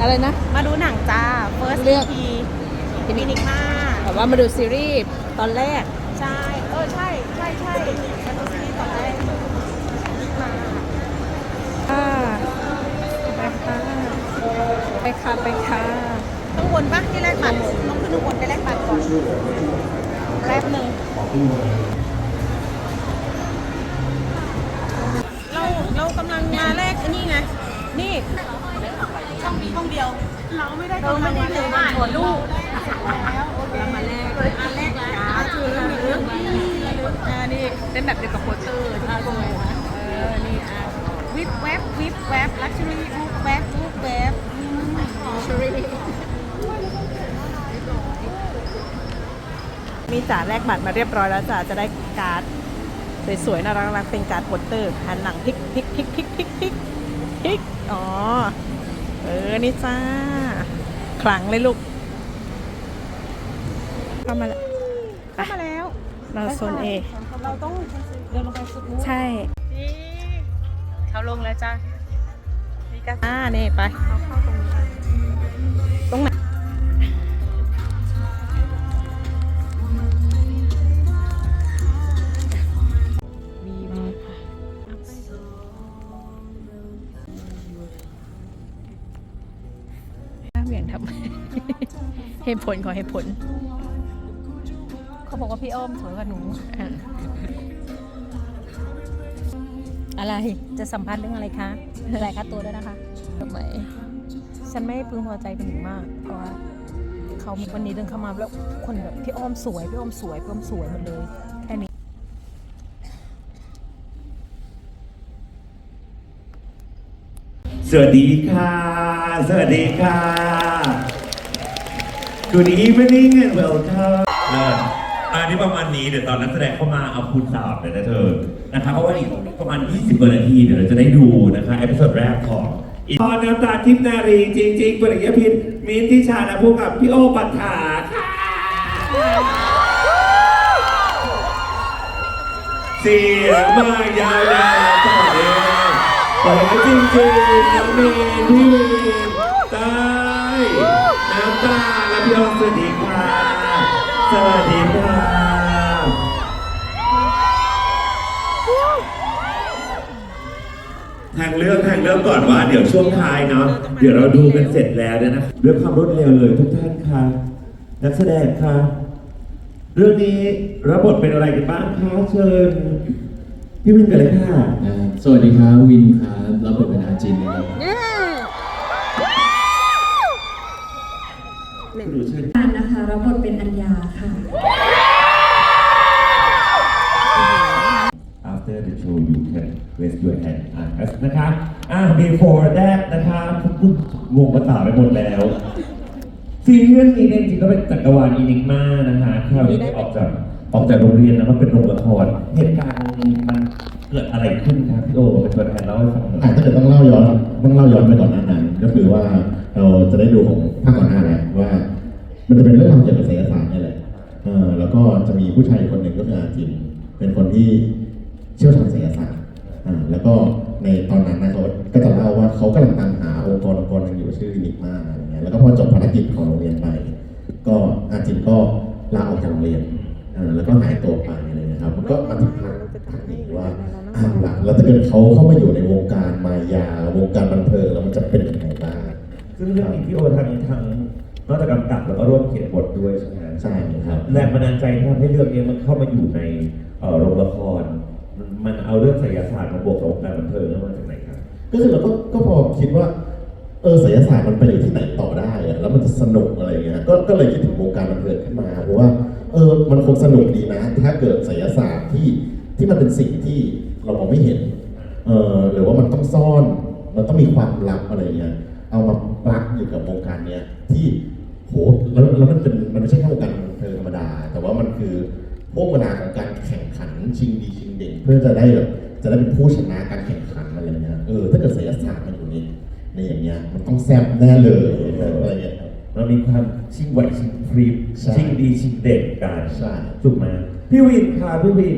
อะไรนะ มาดูหนังจ้า First เลือก EP ฟินิกมาแต่ว่ามาดูซีรีส์ตอนแรก ใช่ เออ ใช่ใช่ใช่มาดูซีรีส์ตอนแรกมาค่ะไปค่ะไปค่ะไปค่ะข้างบนปะที่แรกบัตรต้องขึ้นข้างบนไปแลกบัตรก่อนแป๊บหนึ่งเราเรากำลังมาแลกไอ้นี่ไง นี่ ช่องนี้ห้องเดียว เราไม่ได้เราไม่ได้ถือบ้านลูกแล้วโอเคมาแลกมาแลกแล้วถือถืออ่านี่เป็นแบบเดียวกับโปสเตอร์ที่เขาลงนะเออนี่อะวิบแวบวิบแวบลักชัวรี่วูบแวบวูบแวบลักชัวรี่มีจ่าแลกบัตรมาเรียบร้อยแล้วจ่าจะได้การ์ดสวยๆน่ารักๆเป็นการ์ดโปสเตอร์หันหลังพลิกพลิกพลิกพลิกพลิกพลิกพลิกอ๋อ เออ นี่จ้า ขลังเลยลูก เข้ามาแล้วเข้ามาแล้ว เราโซนเอ เราต้องเดินลงไปสุดนู้นใช่ นี่เขาลงแล้วจ้านี่ก็อ่า นี่ไป เขาเข้าตรงนี้ตรงไหน เหตุผลขอเหตุผล เขาบอกว่าพี่อ้อมสวยกว่าหนู อะอะไรจะสัมภาษณ์เรื่องอะไรคะรายค่าตัวด้วยนะคะ ทำไมฉันไม่พึงพอใจเป็นอย่างมาก เพราะว่าเขาวันนี้เดินเข้ามาแล้วคนแบบพี่อ้อมสวยพี่อ้อมสวยพี่อ้อมสวยหมดเลยแค่นี้สวัสดีค่ะ สวัสดีค่ะ Good evening and welcome เอออันนี้ประมาณนี้เดี๋ยวตอนนักแสดงเข้ามาเอาคุณสาวเลยนะเธอ นะครับเพราะว่าอีกประมาณ 20กว่านาทีเดี๋ยวเราจะได้ดูนะคะเอพิโซดแรกของอีพอน้ำตาทิพย์นารีจริงๆปริยพินมินทิชาและพวกกับพี่โอปัฏฐาค่ะเสียงมายาวๆต่อเนื่องขอจริงๆน้องมีนพี่วิน พี่ออมสวัสดีค่ะสวัสดีค่ะทางเลือกทางเลือกก่อนว่าเดี๋ยวช่วงท้ายเนาะเดี๋ยวเราดูกันเสร็จแล้วเนี่ยนะเรื่องความรวดเร็วเลยทุกท่านค่ะนักแสดงค่ะเรื่องนี้รับบทเป็นอะไรกันบ้างคะเชิญพี่วินกันเลยค่ะอ่าสวัสดีครับวินครับรับบทเป็นอาจินนะครับ หนูเชิญการนะคะรับบทเป็นอัญญาค่ะ after the show you can raise your hand อะนะคะอะ before that นะคะทุกคนงงภาษาไปหมดแล้วซีรีส์เรื่องนี้เนี่ยจริงๆก็เป็นจักรวาลอินิกมานะคะคราวนี้ได้ออกจากออกจากโรงเรียนแล้วมาเป็นโรงละครเหตุการณ์นี้มันเกิดอะไรขึ้นครับพี่โอเป็นตัวแทนเล่าให้ฟังหน่อย อาจจะต้องเล่าย้อนต้องเล่าย้อนไปก่อนหน้านั้นก็คือว่า เราจะได้ดูของภาคก่อนหน้าแล้วว่า มันจะเป็นเรื่องราวเกี่ยวกับศิลศาสตร์นี่แหละเออแล้วก็จะมีผู้ชายคนหนึ่งก็คืออาจิน เป็นคนที่เชี่ยวชาญศิลศาสตร์อ่าแล้วก็ในตอนนั้นนะเขาก็จะเล่าว่าเขากำลังตามหาองค์กรองค์กรหนึงอยู่ชื่อลิมิกมาอะไรเงี้ยแล้วก็พอจบภารกิจของโรงเรียนไป ก็อาจินก็ลาออกจากโรงเรียนอ่าแล้วก็หายตัวไปอะไรเงี้ยครับก็มาถึงภาคภาคนี้ว่าอ่าล่ะแล้วถ้าเกิดเขาเข้ามาอยู่ในวงการมายาวงการบันเทิงแล้วมันจะเป็นยังไง ซึ่งเรื่องนี้พี่โอทางทางนอกจากกำกับแล้วก็ร่วมเขียนบทด้วยใช่ไหมใช่ครับ แรงบันดาลใจที่ทำให้เรื่องนี้มันเข้ามาอยู่ในเอ่อโรงละครมันมันเอาเรื่องไสยศาสตร์มาบวกกับวงการบันเทิงแล้วมาจากไหนครับ ก็คือเราก็ก็พอคิดว่า เออศิลศาสตร์มันไปอยู่ที่ไหนต่อได้อะแล้วมันจะสนุกอะไรอย่างเงี้ยก็ก็เลยคิดถึงวงการบันเทิงขึ้นมาเพราะว่า เออมันคงสนุกดีนะ ถ้าเกิดศิลศาสตร์ที่ที่มันเป็นสิ่งที่เรามองไม่เห็น เออหรือว่ามันต้องซ่อน มันต้องมีความลับอะไรเงี้ย เอามาปลักอยู่กับวงการเนี้ยที่โหแล้วแล้วมันเป็นมันไม่ใช่แค่วงการบันเทิงธรรมดา แต่ว่ามันคือพวกเวลาของการแข่งขันชิงดีชิงเด่นเพื่อจะได้แบบจะได้เป็นผู้ชนะการแข่งขันอะไรเงี้ยเออถ้าเกิดศิลศาสตร์มันอยู่ในในอย่างเงี้ยมันต้องแซ่บแน่เลยอะไรเงี้ยครับมันมีความชิงไหวชิงพริบใช่ชิงดีชิงเด่นกันใช่ถูกไหมพี่วินค่ะพี่วิน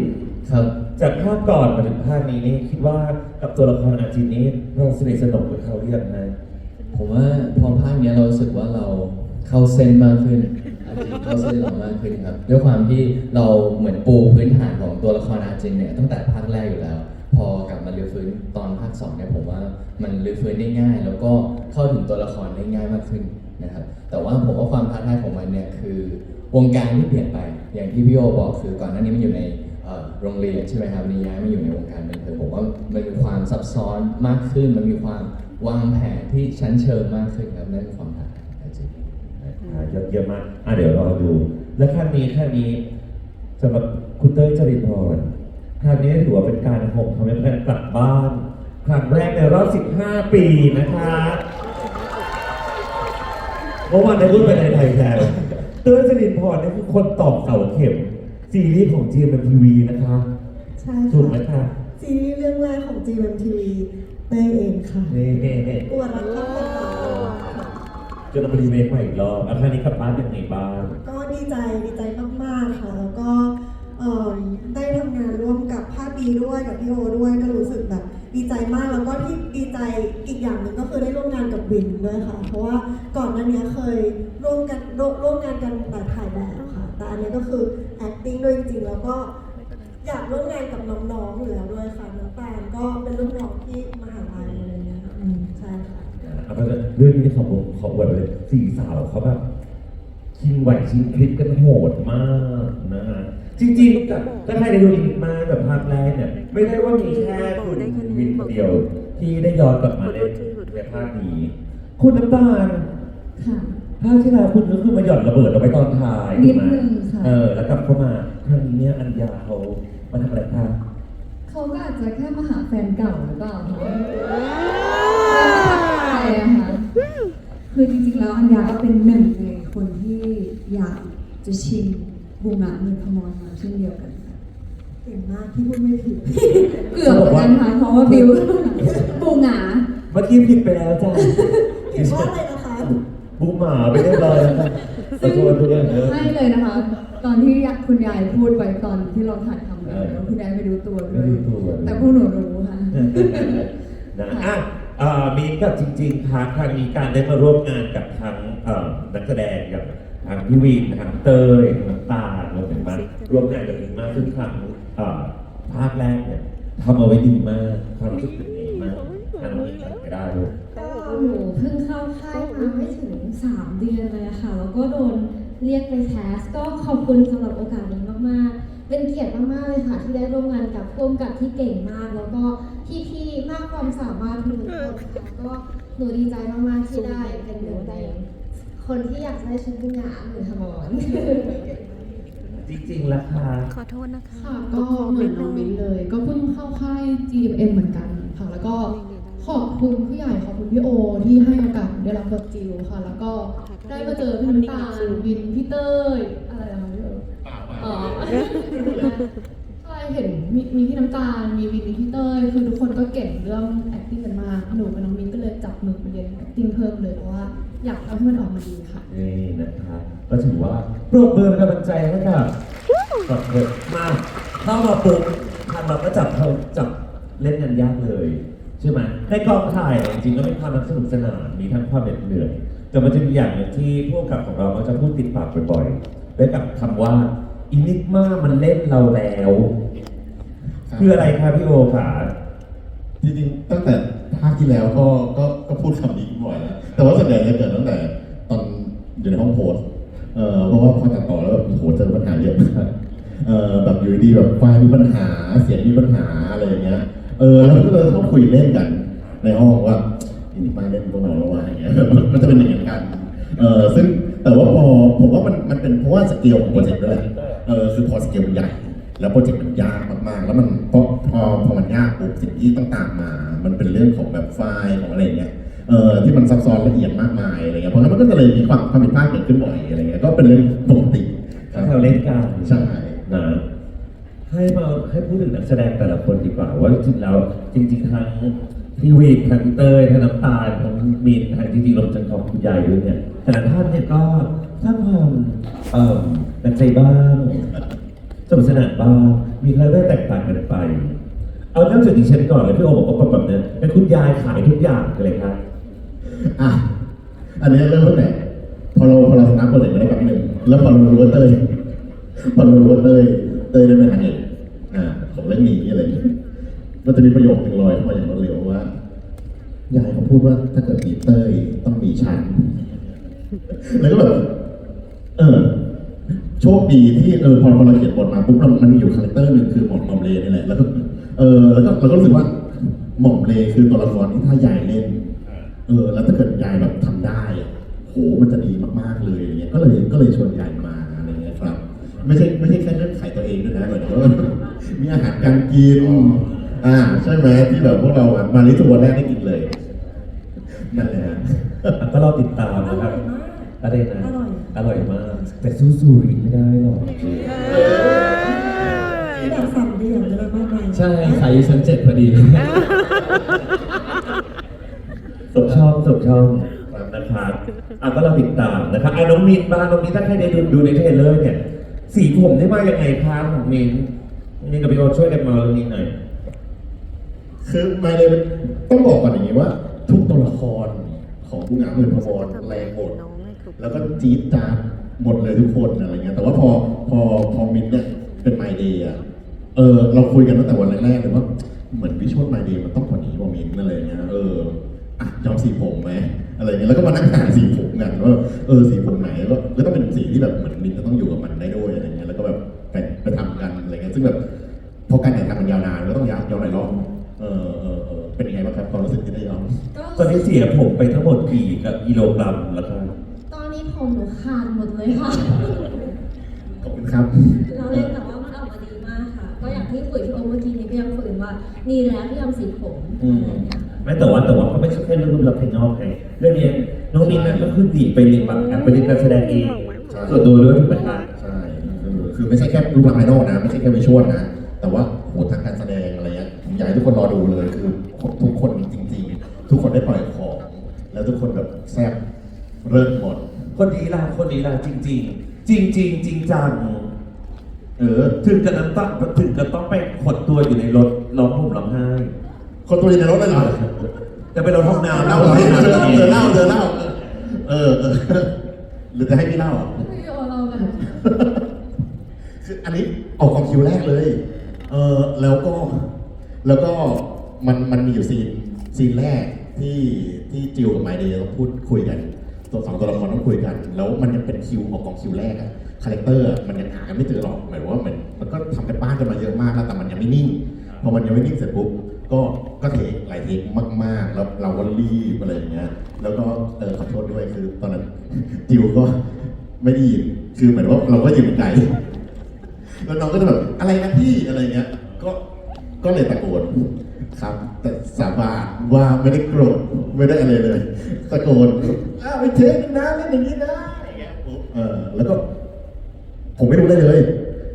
ครับจากภาคก่อนมาถึงภาคนี้นี่คิดว่ากับตัวละครอาจินนี้เราสนิทสนมกับเขาหรือยังไงส ผมว่าพอภาคเนี้ยเรารู้สึกว่าเราเข้าเส้นมากขึ้นอาจินเข้าเส้นเรามากขึ้นครับด้วยความที่เราเหมือนปูพื้นฐานของตัวละครอาจินเนี่ยตั้งแต่ภาคแรกอยู่แล้ว พอกลับมารื้อฟื้นตอนภาคสองเนี่ยผมว่ามันรื้อฟื้นได้ง่าย แล้วก็เข้าถึงตัวละครได้ง่ายมากขึ้นนะครับแต่ว่าผมว่าความท้าทายของมันเนี่ยคือวงการที่เปลี่ยนไป อย่างที่พี่โอบอกคือก่อนหน้านี้มันอยู่ในโรงเรียนใช่ไหมครับนี่ย้ายมาอยู่ในวงการบันเทิงผมว่ามันมีความซับซ้อนมากขึ้นมันมีความ วางแผนที่ชั้นเชิงมากขึ้นครับนั่นคือความท้าทายจริงอ่ายอดเยี่ยมมากอะเดี๋ยวรอดู และครั้งนี้ครั้งนี้สำหรับคุณเต้ยจรินพรครั้งนี้ถือว่าเป็นการหกทำให้เพื่อนกลับบ้าน ครั้งแรกในรอบ 15 ปีนะคะเมื่อวานได้พูดไปในไทยแทนเต้ยจรินพรเนี่ยคือคนตอกเสาเข็ม ซีรีส์ของ GMMTV นะคะ ใช่ถูกไหมค่ะคะ ซีรีส์เรื่องแรกของ GMTV เต้ย เองค่ะนี่อวดรักครับเป็นเราจนเอามารีเมคใหม่อีกรอบอันนี้กลับบ้านยังไงบ้างก็ดีใจดีใจมากๆค่ะ แล้วก็เอิ่มได้ทำงานร่วมกับภาคดีด้วยกับพี่โอด้วยก็รู้สึกแบบดีใจมากแล้วก็ที่ดีใจอีกอย่างหนึ่งก็คือได้ร่วมงานกับวินด้วยค่ะ เพราะว่าก่อนหน้านี้เคยร่วมกันร่วมร่วมงานกันแต่ถ่ายแบบค่ะ แต่อันนี้ก็คือ acting ด้วยจริงๆแล้วก็อยากร่วมงานกับน้องๆอยู่แล้วด้วยค่ะน้องแปนก็ รื่องนี้ขอบอกขออวดเลยสี่สาวเขาแบบชิงไหวชิงคลิปกันโหดมากนะฮะจริงๆกับถ้าใครได้ดูอินมาแบบภาคแรกเนี่ย ไม่ได้ว่ามีแค่คุณวินคนเดียว ที่ได้ย้อนกลับมาในในภาคนี้ คุณน้ำตาลค่ะภาคที่แล้วคุณก็คือมาหย่อนระเบิดเอาไว้ตอนท้ายนิดถูกไหมนึงค่ะ เออ แล้วกลับเข้ามาครั้งนี้เนี่ยอัญญาเขามาทำอะไรคะเขาก็อาจจะแค่มาหาแฟนเก่าหรือเปล่าคะใช่อะ ค่ะคือจริงๆแล้วอัญญาก็เป็นหนึ่งในคนที่อยากจะชิงบูมะมือพมรมาเช่นเดียวกันค่ะเก่งมากที่พูดไม่ผิดเกือบเหมือนกันค่ะเพราะว่าบิวบูหงาเมื่อกี้ผิดไปแล้วจ้ะเห็นว่าอะไรนะคะบูมหมาไปเรียบร้อยแล้วจ้ะขอโทษด้วยเออให้เลยนะคะ ตอนที่คุณยายพูดไปตอนที่เราถ่ายทำกันแล้วคุณยายไม่รู้ตัวด้วยไม่รู้ตัวแต่พวกหนูรู้ค่ะนะอะ เอ่อมีกับจริงๆค่ะครั้งนี้การได้มาร่วมงานกับทั้งเอ่อนักแสดงอย่างทางพี่วินทางเตยทางน้ำตาลรวมถึงมาร่วมงานกับอินมากซึ่งครั้งเอ่อภาคแรกเนี่ยทำเอาไว้ดีมากความรู้สึกเป็นดีมากทางนี้ไปได้เลย ก็หนูเพิ่งเข้าค่ายมาไม่ถึง 3 เดือนเลยอะค่ะ แล้วก็โดนเรียกไปแคสก็ขอบคุณสำหรับโอกาสนี้มาก ๆ เป็นเกียรติมากๆเลยค่ะที่ได้ร่วมงานกับพ่วงกับที่เก่งมาก แล้วก็พี่ๆมากความสามารถทุกคนค่ะก็หนูดีใจมากๆที่ได้เป็นหนึ่งในคนที่อยากได้ชุดบุญญาหรือธมรจริงๆแล้วค่ะขอโทษนะคะค่ะก็เหมือนน้องมิ้นเลย ก็เพิ่งเข้าค่าย GMM เหมือนกันค่ะแล้วก็ขอบคุณผู้ใหญ่ขอบคุณพี่โอ ที่ให้โอกาสได้รับบทจิวค่ะ แล้วก็ได้มาเจอพี่น้ำตาลวินพี่เต้ย อ๋อใช่เห็นมีมีพี่น้ำตาล มีวินมีพี่เต้ยคือทุกคนก็เก่งเรื่อง acting กันมากหนูกับน้องมิ้นก็เลยจับมือมาเรียน acting เพิ่มเลยเพราะว่าอยากเอาให้มันออกมาดีค่ะ นี่นะคะก็ถือว่าปรบมือเป็นกำลังใจให้กับกับเด็กมาเข้ามาปุ๊บทางเราก็จับเขาจับเล่นกันยากเลย ใช่ไหมในกองถ่ายเนี่ยจริงๆก็มีความสนุกสนานมีทั้งความเหน็ดเหนื่อย แต่มันจะมีอย่างหนึ่งที่ผู้กำกับของเราก็จะพูดติดปากบ่อยๆด้วยกับคำว่า อินิกมามันเล่นเราแล้ว คืออะไรครับพี่โอขาจริงๆตั้งแต่ภาคที่แล้วก็ก็ก็พูดคำนี้บ่อยแล้วแต่ว่าส่วนใหญ่จะเกิดตั้งแต่ตอนอยู่ในห้องโพสต์เอ่อเพราะว่าพอตัดต่อแล้วแบบโอ้โหเจอปัญหาเยอะมากเอ่อแบบอยู่ดีๆแบบไฟล์มีปัญหาเสียงมีปัญหาอะไรอย่างเงี้ยเออแล้วก็เลยต้องคุยเล่นกัน ในห้องว่าอินมาเล่นพวกเราแล้วว่าอย่างเงี้ยมันจะเป็นอย่างนั้นกันเออซึ่งแต่ว่าพอผมว่ามันมันเป็นเพราะว่าสเกลของโปรเจกต์ด้วยแหละ เออคือพอสเกลมันใหญ่ แล้วโปรเจกต์มันยากมากๆ แล้วมันพอพอพอมันยากปุ๊บสิ่งที่ต้องตามมา มันเป็นเรื่องของแบบไฟล์ของอะไรอย่างเงี้ยเอ่อที่มันซับซ้อนละเอียดมากมายอะไรเงี้ยเพราะงั้นมันก็เลยมีความความผิดพลาดเกิดขึ้นบ่อยอะไรเงี้ยก็เป็นเรื่องปกติคถ้ารับเราเล่นกันใช่นะให้มาให้พูดถึงนักแสดงแต่ละคนดีกว่าว่าจริงๆแล้วจริง ๆทั้ง พี่วีทั้งเต้ยทั้งน้ำตาลทั้งมีนทั้งจริงๆรวมถึงของคุณยายด้วยเนี่ยแต่ละท่านเนี่ยก็สร้างความเอ่อหนักใจบ้างสนุกสนานบ้างมีคาแรคเตอร์แตกต่างกันไป เอาเริ่มจากดิฉันก่อนเลยพี่โอบอกว่าแบบเนี้ยเป็นคุณยายขายทุกอย่างเลยครับอะอันนี้เริ่มตั้งแต่พอเราพอเราชนะโปรเจกต์มาได้แป๊บหนึ่งแล้วพอเรารู้ว่าเต้ยพอเรารู้ว่าเต้ยเต้ยได้เป็นนางเอกอ่าของเรื่องนี้อะไรอย่างเงี้ย มันจะมีประโยคหนึ่งลอยเข้ามาอย่างรวดเร็วว่ายายเขาพูดว่าถ้าเกิดมีเต้ยต้องมีฉัน แล้วก็แบบ เออ โชคดีที่เออพอพอเราเขียนบทมาปุ๊บมันมีอยู่คาแรคเตอร์หนึ่งคือหม่อมหม่อมเลนี่แหละแล้วก็เออแล้วก็เราก็รู้สึกว่าหม่อมเลคือตัวละครที่ถ้ายายเล่น เออ แล้วถ้าเกิดยายแบบทำได้โหมันจะดีมากๆเลยอย่างเงี้ยก็เลยก็เลยชวนยายมาอะไรเงี้ยครับ ไม่ใช่ไม่ใช่แค่เรื่องขายตัวเองด้วยนะเหมือนว่ามีอาหารการกิน อ่าใช่ไหมที่แบบพวกเราอะมาลิทัวร์แรกได้กินเลยนั่นแหละฮะก็รอติดตามนะครับอะไรนะอร่อยอร่อยมาก แต่สู้ซูริไม่ได้หรอกที่แบบสั่งเดี่ยวเลยมากมายใช่ขายอยู่ชั้นเจ็ดพอดีสมชอบสมชอบนะครับอะก็เราติดตามนะครับอะน้องมินบ้างน้องมินถ้าใครได้ดูดูในเทรลเลอร์เนี่ย สีผมได้มายังไงครับของมินมินกับพี่โอช่วยกันมาเรื่องนี้หน่อย คือมาเลยต้องบอกก่อนอย่างนี้ว่า ทุกตัวละครของกุงาหมื่นพมรแรงหมด แล้วก็จี๊ดจ๊าดหมดเลยทุกคนอะไรเงี้ย แต่ว่าพอพอพอมินเนี่ยเป็นไมเดย์อะเออเราคุยกันตั้งแต่วันแรกๆเลยว่าเหมือนวิชวลไมเดย์มันต้องกว่านี้ว่ามินอะไรเงี้ยเอออะยอมสีผมไหมอะไรเงี้ยแล้วก็มานั่งหาสีผมกันว่าเออสีผมไหนก็แล้วก็เป็นสีที่แบบเหมือนมินจะต้องอยู่กับมันได้ด้วยอะไรเงี้ยแล้วก็แบบไปไปทำกันอะไรเงี้ยซึ่งแบบพอการถ่ายทำมันยาวนานก็ต้องย้ำย้อนหลายรอบ เออเออเออเป็นยังไงบ้างครับความรู้สึกที่ได้ย้อนตอนนี้เสียผมไปทั้งหมดกี่กับกิโลกรัมแล้วครับตอนนี้ผมหนูขาดหมดเลยค่ะ ขอบคุณครับ เราเล่นแต่ว่ามันออกมาดีมากค่ะ ก็อย่างที่คุยพี่โอเมื่อกี้นี้ก็ยังคุยกันว่าดีแล้วที่ทำสีผมอืมไม่แต่ว่าแต่ว่าก็ไม่ใช่แค่เรื่องรูปลักษณ์ภายนอกไงเรื่องนี้น้องมินนั่นก็คือดีไปเรียนแบบการไปเรียนการแสดงเองใช่ส่วนตัวด้วยถูกไหมครับ ใช่คือคือไม่ใช่แค่รูปลักษณ์ภายนอกนะ ไม่ใช่แค่วิชวลนะ แต่ว่าโหทางการากให้ทุกคนรอดูเลยคือทุกคนจริงๆ ทุกคนได้ปล่อยของ แล้วทุกคนแบบแซ่บเริ่มหมด คนนี้ล่ะคนนี้ล่ะจริง ๆ จริงๆจริงจังเออถึงกับน้ำตาถึงกับต้องไปขดตัวอยู่ในรถร้องห่มร้องไห้ คนตัวอยู่ในรถเลยเหรอจะไปรถห้องน้ำเล่าแล้วเธอเล่าเธอเล่าเธอเล่าเออเออหรือจะให้พี่เล่าอะพี่โอเรากันคืออันนี้ออกของคิวแรกเลย เออแล้วก็ แล้วก็มันมันมีอยู่ซีนซีนแรกที่ที่จิวกับไมเดย์ต้องพูดคุยกัน ตัวสองตัวละครต้องคุยกัน แล้วมันยังเป็นคิวออกของคิวแรกอะคาแรคเตอร์มันยังหากันไม่เจอหรอกหมายว่ามันมันก็ทำกันบ้านกันมาเยอะมากแล้วแต่มันยังไม่นิ่งพอมันยังไม่นิ่งเสร็จปุ๊บก็ก็เทคหลายเทคมากๆ แล้วเราก็รีบอะไรอย่างเงี้ยแล้วก็เออขอโทษด้วยคือตอนนั้นจิวก็ไม่ได้ยินคือเหมือนว่าเราก็ยืนไกลแล้วน้องก็จะแบบอะไรนะพี่อะไรเงี้ย ก็ก็เลยตะโกนครับแต่สาบานว่าไม่ได้โกรธไม่ได้อะไรเลยตะโกนอ้าวไปเทคนะเล่นอย่างนี้นะอย่างเงี้ยปุ๊บเออแล้วก็ผมไม่รู้ได้เลย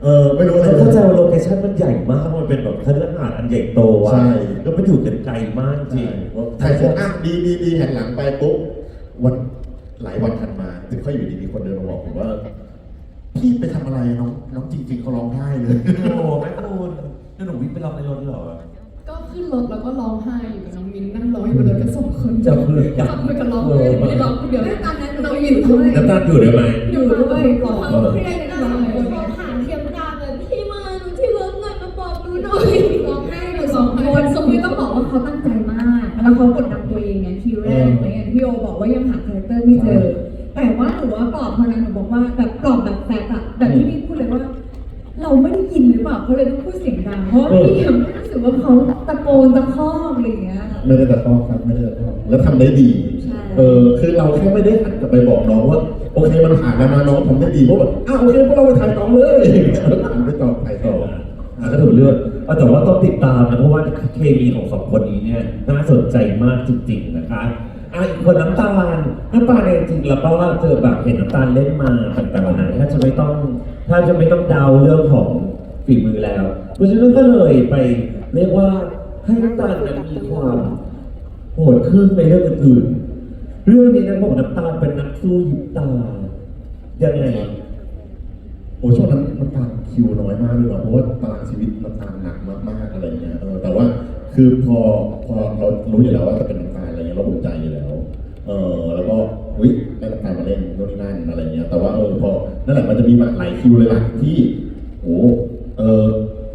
เออไม่รู้อะไรเราเลเข้ายใจว่าโลเคชั่นมันใหญ่มากมันเป็นแบบคฤหาสน์อันใหญ่โตอะใช่ก็ไปอยู่กันไกลมากจริงถ่ายเสร็จอะดีดีดีหันหลังไปปุ๊บวันหลายวันถัดมาถึงค่อยอยู่ดีมีคนเดินมาบอกผมว่าพี่ไปทำอะไรน้องน้องจริงๆเขาร้องไห้เลยโอ้ แม่คุณแล้วหนูวิ่งไปรับในรถเหรอ ก็ขึ้นรถแล้วก็ร้องไห้อยู่กับน้องมินนั่งร้องอยู่บนรถกันสองคนจับมือกัน จับมือกันร้องเลยไม่ได้ร้องคนเดียวตอนนั้นน้องมินด้วยน้ำตาลอยู่ได้ไหมอยู่ด้วยก่อนเขาเครียดกันเลยเขาหาเทียมดาเลยพี่มาหนูที่รถหน่อยมาบอกหนูหน่อยร้องไห้อยู่สองคนสมมติต้องบอกว่าเขาตั้งใจมาก แล้วเขากดดันตัวเองไงคิวแรกอะไรเงี้ยพี่โอบอกว่ายังหาคาแรคเตอร์ไม่เจอ แต่ว่าหนูว่าปลอบพอนั้นหนูบอกว่าแบบปลอบแบบแฟกอะแบบที่พี่พูดเลยว่า เราไม่ได้ยินหรือเปล่าเขาเลยต้องพูดเสียงดังเพราะว่าพี่ยังไม่รู้สึกว่าเขาตะโกนตะคอกอะไรอย่างเงี้ย ไม่ได้ตะคอกครับไม่ได้ตะคอกแล้วทำได้ดีใช่เออคือเราแค่ไม่ได้หันกลับไปบอกน้องว่าโอเคมันผ่านแล้วนะน้องทำได้ดีเพราะแบบอ้าวโอเคพวกเราไปถ่ายต่อเลยหันไปต่อถ่ายต่ออะก็ถือเลือกเอาแต่ว่าต้องติดตามนะเพราะว่าเคมีของสองคนนี้เนี่ยน่าสนใจมากจริงๆนะคะ อะอีกคนน้ำตาลน้ำตาลเนี่ยจริงๆแล้วก็ว่าเจอแบบเห็นน้ำตาลเล่นมาต่างๆนานาถ้าจะไม่ต้องถ้าจะไม่ต้องเดาเรื่องของฝีมือแล้วเพราะฉะนั้นก็เลยไปเรียกว่าให้น้ำตาลนั้นมีความโหดขึ้นในเรื่องอื่นๆเรื่องนี้นะบอกน้ำตาลเป็นนักสู้ยิบตายังไงโอ้ช่วงนั้นน้ำตาลคิวน้อยมากเลยเนาะเพราะว่าตารางชีวิตน้ำตาลหนักมากๆอะไรเงี้ยเออแต่ว่าคือพอพอเรารู้อยู่แล้วว่าจะเป็นน้ำตาล อะไรเงี้ยเราอุ่นใจอยู่แล้ว เออนโน่นนี่นั่นอะไรเงี้ยแต่ว่าเออพอนั่นแหละมันจะมีหลายคิวเลยล่ะที่โอ้เออ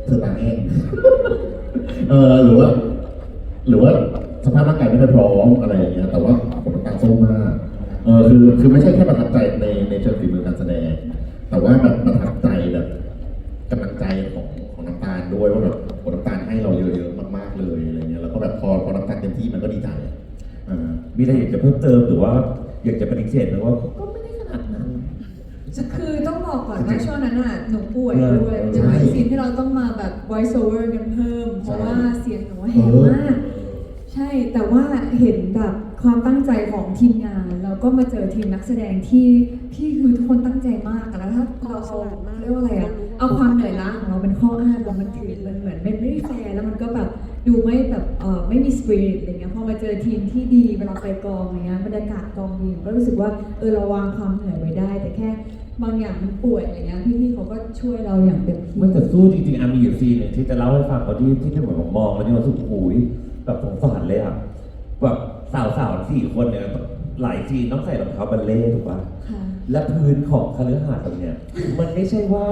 เธอตาแห้งเออหรือว่า หรือว่าสภาพร่างกายไม่ค่อยพร้อมอะไรอย่างเงี้ยแต่ว่าผมตาส้มมากเออคือคือไม่ใช่แค่ประทับใจในในเชิงฝีมือการแสดง แต่ว่าแบบประทับใจแบบกำลังใจของของน้ำตาลด้วยว่าแบบโอ้น้ำตาลให้เราเยอะๆมากๆเลยอะไรเงี้ยแล้วก็แบบพอพอน้ำตาลเต็มที่มันก็ดีใจ มีอะไรอยากจะเพิ่มเติมหรือว่าอยากจะปฏิเสธหรือว่าก็ไม่ได้ขนาดนั้น คือต้องบอกก่อนว่าช่วงนั้นน่ะหนูป่วยด้วยเออจะมีซีนที่เราต้องมาแบบ voice over กันเพิ่ม เพราะว่าเสียงหนูแหบมาก ใช่แต่ว่าเห็นแบบความตั้งใจของทีมงาน แล้วก็มาเจอทีมนักแสดงที่ที่คือทุกคนตั้งใจมากอะแล้วถ้าเราเอาเรียกว่าอะไรอะเอาความเหนื่อยล้าของเราเป็นข้ออ้างแล้วมันถือมันเหมือนมันไม่แฟร์แล้วมันก็แบบ ดูไม่แบบเออไม่มีสปิริตอะไรเงี้ยพอมาเจอทีมที่ดีเวลาไปกองอย่างเงี้ยบรรยากาศกองดีก็รู้สึกว่าเออเราวางความเหนื่อยไว้ได้ แต่แค่บางอย่างมันป่วยอะไรเงี้ยพี่ๆเขาก็ช่วยเราอย่างเต็มที่มันแต่สู้จริงๆอามีอยู่ซีนหนึ่งที่จะเล่าให้ฟังตอนที่ที่เหมือนผมมองแล้วนี่รู้สึกโอ้ยแบบสงสารเลยอะแบบสาวสาวๆสี่คนเนี่ยหลายซีนต้องใส่รองเท้าบัลเล่ต์ถูกป่ะค่ะและพื้นของคาลือหาดตรงเนี้ยมันไม่ใช่ว่า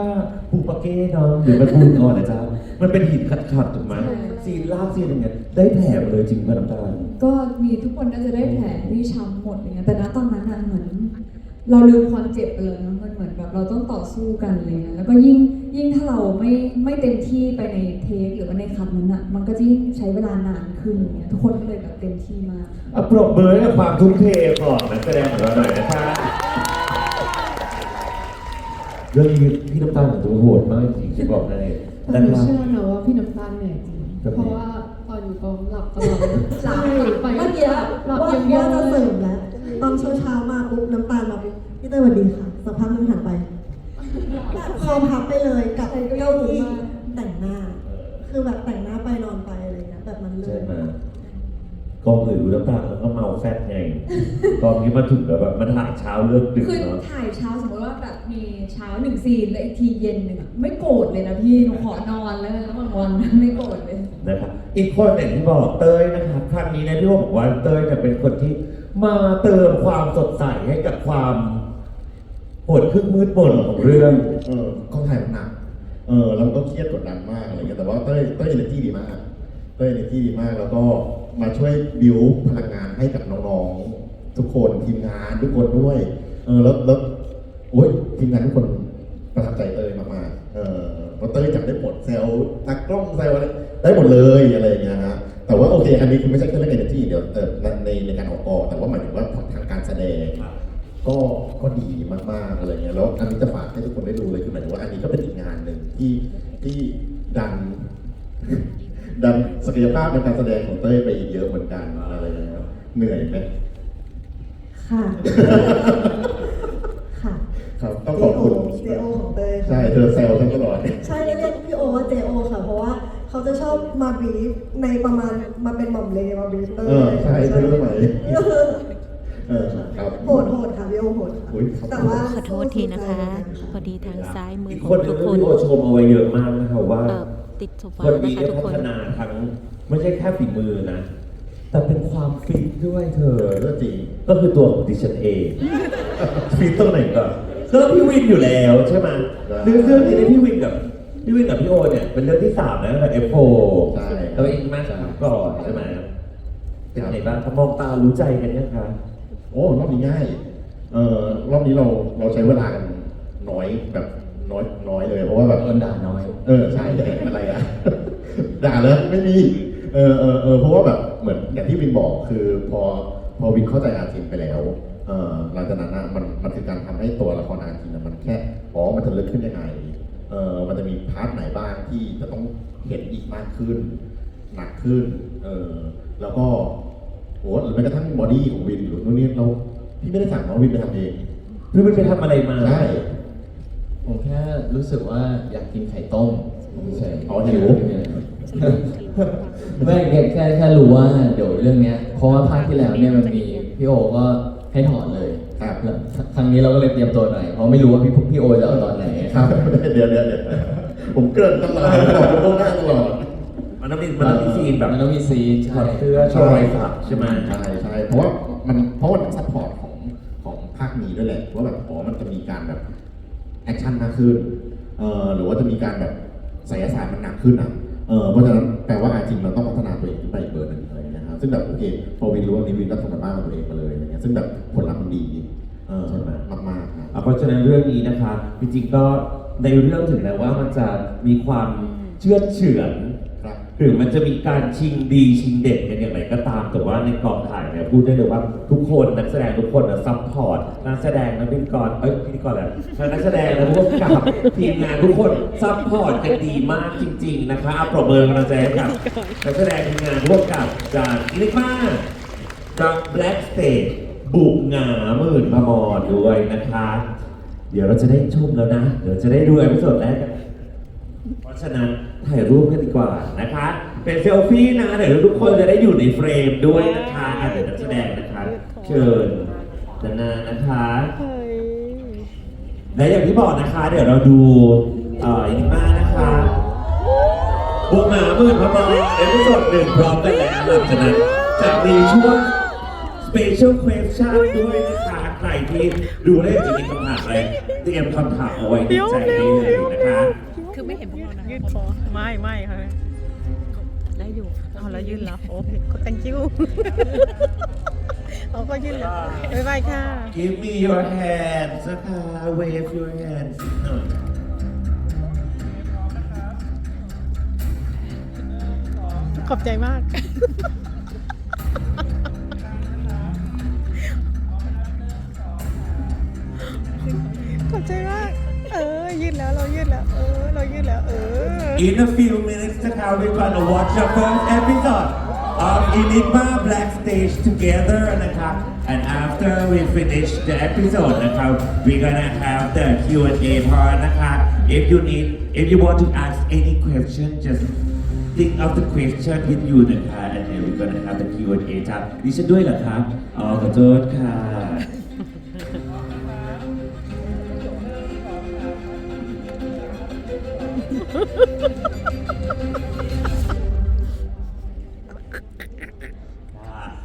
ปูปาเก้เนาะหรือมันปูนอ่อนนะจ๊ะมันเป็นหินขัดๆถูกไหมใช่ ซีนลากซีนอย่างเงี้ยได้แผลหมดเลยจริงป่ะน้ำตาล ก็มีทุกคนน่าจะได้แผลที่ช้ำหมดอย่างเงี้ยแต่ณตอนนั้นน่ะเหมือน เราลืมความเจ็บไปเลยเนอะมันเหมือนแบบเราต้องต่อสู้กันอะไรเลยแล้วก็ยิ่งยิ่งถ้าเราไม่ไม่เต็มที่ไปในเทคหรือว่าในคัดนั้นอะมันก็จะยิ่งใช้เวลานานขึ้นอย่างเงี้ยทุกคนก็เลยแบบเต็มที่มากอะปรบมือให้กับความทุ่มเทของนักแสดงของเราหน่อยนะคะเรื่องนี้พี่น้ำตาลของตัวโหดมากจริงๆจะบอกให้แต่นะหนูครับเชื่อนะว่าพี่น้ำตาลเหนื่อยจริงครับ เพราะว่าตอนอยู่กองหลับตลอดหลับหลับไปเมื่อกี้หลับว่าอย่างเดียวว่าจะเลเสริยมแล้ว ตอนเช้าเช้าๆมาปุ๊บน้ำตาลมาปุ๊บพี่เต้ยสวัสดีค่ะสักพักหนึงหันไปคอพับไปเลยกับเก้าอี้แต่งหน้า คือแบบแต่งหน้าไปนอนไปอะไรเงี้ยแบบนั้นเลใช่ยไหม กองอื่นดูน้ำตาลแล้วก็เมาแฟตไงกองนี้มาถึงแล้วแบบมันถ่ายเช้าเลิกดึกคือเนาะ ถ่ายเช้าสมมติว่าแบบมีเช้าหนึ่งซีนแล้วอีกทีเย็นหนึ่งอะไม่โกรธเลยนะพี่หนูขอนอนแล้วนะบางวันไม่โกรธเลย นะครับอีกคนอย่างที่บอกเต้ยนะครับครั้งนี้นะพี่โอบอกว่าเต้ยเนี่ยเป็นคนที่มาเติมความสดใสให้กับความโหดครึ่งมืดมนของเรื่องเออกองถ่ายมันหนัก เออแล้วมันก็เครียดกดดันมากอะไรเงี้ยแต่ว่าเต้ยเต้ยเอเนจีดีมากเต้ยเอเนจีดีมากแล้วก็ มาช่วยบิวพลังงานให้กับน้องๆทุกคนทีมงานทุกคนด้วย เออแล้วแล้วโอ้ยทีมงานทุกคนประทับใจเตยมากๆเออเพราเตยจับได้หมดแซวตากล้องแซวอะไรได้หมดเลยอะไรอย่างเงี้ยฮะแต่ว่าโอเค อันนี้คือไม่ใช่แค่เรื่อง energy เดี๋ยวเออในในการออกกองแต่ว่าหมายถึงว่าทางการแสดงก็ก็ดีมากๆอะไรเงี้ยแล้วอันนี้จะฝากให้ทุกคนได้ดูเลยคือหมายถึงว่าอันนี้ก็เป็นอีกงานหนึ่งที่ที่ดัน ดันศักยภาพในการแสดงของเต้ยไปอีกเยอะเหมือนกันอะไรเงี้ยครับเหนื่อยไหมค่ะ ค่ะ ครับต้องขอบคุณเจโอของเต้ยค่ะ ใช่เธอแซวฉันตลอด ใช่เรียกพี่โอว่าเจโอค่ะ เพราะว่าเขาจะชอบมาบีฟในประมาณมาเป็นหม่อมเลมาบีฟเต้ยเออใช่ใช่เรื่องไหนเออครับโหดโหดค่ะพี่โอโหดค่ะอุ๊ยครับแต่ว่าขอโทษทีนะคะ พอดีทางซ้ายมืออีกขอคนงหนึทุงกคที่นพี่โอชมเอาไว้เยอะมากนะครับว่าเอ่อ ติดโซฟาคนนะนี้คะได้ทุกพัคนฒนาทั้งไม่ใช่แค่ฝีมือนะ แต่เป็นความฟิตด้วยเธอเออก็จริงก็คือตัวของดิฉันเองฟิตตรงไหนก่อนก็ต้องพี่วินอยู่แล้วใช่ไหมใช่เรื่องเรื่องนี้เนี่ยพี่วินกับพี่วินกับพี่โอเนี่ยเป็นเรื่องที่สามนะกับ F4 ใช่แล้วเองมากก่อนใช่ไหมเป็นไงบ้างถ้ามองตารู้ใจกันยังคะโอ้รอบนี้ง่ายเออรอบนี้เราเราใช้เวลากันน้อยแบบน้อยน้อยเลย เพราะว่าแบบโดนด่าน้อย เออใช่แต่อะไรอะด่าเลยไม่มี เออเออเออเพราะว่าแบบเหมือนอย่างที่วินบอกคือพอพอวินเข้าใจอาร์ตินไปแล้วเออหลังจากนั้นอะมันมันคือการทำให้ตัวละครอาร์ตินอะมันแค่อ๋อมันจะลึกขึ้นยังไงเออมันจะมีพาร์ทไหนบ้างที่จะต้องเห็นอีกมากขึ้น หนักขึ้นเออแล้วก็โอ้หรือแม้กระทั่งบอดี้ของวินหรือนู่นนี่เราพี่ไม่ได้สั่งน้องวินไปทำเองพี่วินไปทำอะไรมาใช่ ผมแค่รู้สึกว่าอยากกินไข่ต้มเฉยๆอ๋อหิวไม่แค่แค่แค่รู้ว่าเดี๋ยวเรื่องเนี้ย เพราะว่าภาคที่แล้วเนี่ยมันมีพี่โอก็ให้ถอดเลยครับแล้วครั้งนี้เราก็เลยเตรียมตัวหน่อยเพราะไม่รู้ว่าพี่พี่โอจะเอาตอนไหนครับ เดี๋ยวเดี๋ยวเดี๋ยวผมเกรินตลอดบอกผมต้องหน้าตลอดมันต้องมีมันต้องมีซีนแบบมันต้องมีซีนถใช่อดเสื้อโชว์รอยสักใช่ไหมใช่ใช่เพราะว่ามันเพราะว่าซัพพอร์ตของของพภาคนี้ด้วยแหละว่าแบบอ๋อมันจะมีการแบบแอ คชั่นมากขึ้นเออหรือว่าจะมีการแบบไสยศาสตร์มันหนักขึ้นอะเออเพราะฉะนั้นแปลว่าจริงเราต้องพัฒนาตัวเองขึ้นไปอีกเบอร์หนึ่งเลยนะครับซึ่งแบบโอเคพอวินรู้ว่านี้วินก็ทำกันบ้านของตัวเองมาเลยอะไรเงี้ยซึ่งแบบผลลัพธ์มันดีเออมากๆครับเพราะฉะนั้นเรื่องนี้นะคะจริงๆก็ในเรื่องถึงแม้ว่ามันจะมีความเชื่อเฉือน หรือมันจะมีการชิงดีชิงเด็ดกันอย่างไรก็ตาม แต่ว่าในกองถ่ายเนี่ยพูดได้เลยว่าทุกคนนักแสดงทุกคนซัพพอร์ตนักแสดงนักพิธีกรเอ้ยพิธีกรแหละนักแสดงและผู้กกับทีมงานทุกคนซัพพอร์ตกันดีมากจริง ๆ นะคะอะปรบมือกำลังใจให้กับนักแสดงทีมงานผู้กำกับจากอิลิมาจาก Black Stage บุกหงาหมื่นพมรด้วยนะคะ เดี๋ยวเราจะได้ชมแล้วนะ เดี๋ยวจะได้ดูเอพิโซดแรกกัน เพราะฉะนั้นถ่ายรูปกันดีกว่านะคะ เป็นเซลฟี่นะเดี๋ยวทุกคนจะได้อยู่ในเฟรมด้วยนะคะอะเดี๋ยวนักแสดงนะคะเชิญด้านหน้านะคะและอย่างที่บอกนะคะ เดี๋ยวเราดูเอ่ออินิมานะคะบุกหมาหมื่นพมรเอพิโซดหนึ่งพร้อมกันแล้วหลังจากนั้นจะมีช่วง Special Question ด้วยนะคะใครที่ดูแล้จะมีคำถามอะไรเตรียมคำถามเอาไว้ในใจได้เลยนะคะ คือไม่เห็นพวกเรานะยืดคอไม่ไม่ค่ะได้อยู่เอาแล้วยืนแล้วโอ้ thank you เขาก็ยืนแล้วบ๊ายบายค่ะ Give me your hands นะคะ wave your hands หน่อยขอบใจมาก ขอบใจมากเออ ยืดแล้ว เรายืดแล้ว เออ เรายืดแล้ว เออ In a few minutes นะคะ we're gonna watch the first episode of Enigma Black Stage together นะคะ and after we finish the episode นะคะ we're gonna have the Q&A part นะคะ if you need if you want to ask any question just think of the question with you นะคะ and then we're gonna have the Q&A จ้าดิฉันด้วยเหรอครับอ๋อขอโทษค่ะ บ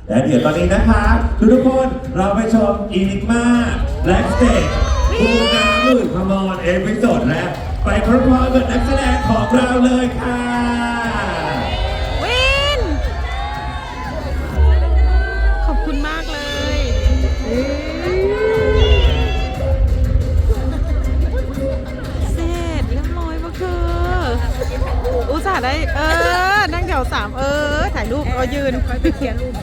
และเดี๋ยวตอนนี้นะคะทุกทุกคนเราไปชมอีนิกมาแบล็กสเตจคูน้ำหมื่นพมรเอพิโซดแรกไปพร้อมๆกับนักแสดงของเราเลยค่ะ อุตส่าห์ได้เออนั่งแถวสามเออถ่ายรูปเอายืนค่อยไปเคลียร์รูป